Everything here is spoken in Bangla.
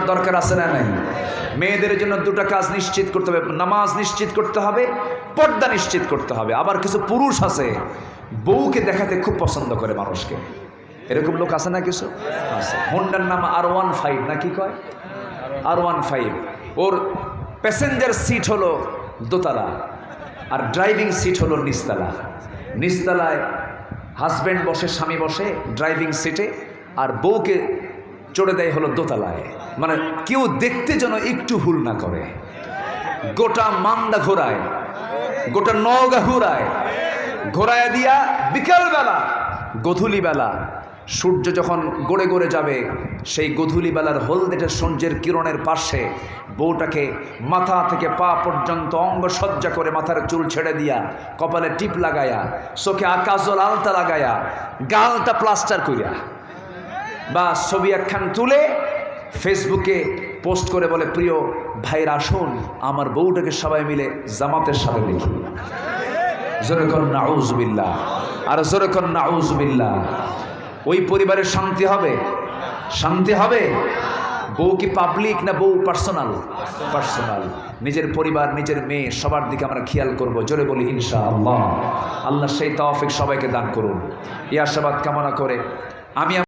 দরকার আছে না নাই? মেয়েদের জন্য দুটো কাজ নিশ্চিত করতে হবে। নামাজ নিশ্চিত করতে হবে, পর্দা নিশ্চিত করতে হবে। আবার কিছু পুরুষ আছে, বউকে দেখাতে খুব পছন্দ করে মানুষকে। এরকম লোক আছে না কিছু? আছে। হোন্ডার নাম আর ওয়ান ফাইভ, না কি কয়? আর ওয়ান ফাইভ। ওর প্যাসেঞ্জার সিট হলো দোতলা, আর ড্রাইভিং সিট হলো নিচতলা। নিচতলায় হাজব্যান্ড বসে, স্বামী বসে, ড্রাইভিং সিটে, আর বউকে চড়ে দেয় হলো দোতলায়। মানে কেউ দেখতে যেন একটু ভুল না করে। গোটা মান্দা ঘোরায়, গোটা নওগা ঘোরায় ঘোরায় দিয়া বিকালবেলা, গধূলিবেলা, সূর্য যখন গড়ে গড়ে যাবে, সেই গধূলিবেলার হলদেটে সূর্যের কিরণের পাশে বউটাকে মাথা থেকে পা পর্যন্ত অঙ্গ সজ্জা করে মাথার চুল ছেড়ে দিয়া কপালে টিপ লাগায়া, চোখে আকাশল আলতা লাগায়া, গালটা প্লাস্টার করিয়া বা ছবি একখান তুলে ফেসবুকে পোস্ট করে বলে, প্রিয় ভাইরা আসুন, আমার বউটাকে সবাই মিলে জামাতের সাথে দেখি। জোরে কর নাউজবিল্লা আর জোরে কর নাউজবিল্লা ওই পরিবারের শান্তি হবে? শান্তি হবে? বউ কি পাবলিক না বউ পার্সোনাল পার্সোনাল নিজের পরিবার, নিজের মেয়ে, সবার দিকে আমরা খেয়াল করব। জোরে বলি ইনশা আল্লাহ আল্লাহ সেই তাওফিক সবাইকে দান করুন। এই আশাবাদ কামনা করে আমি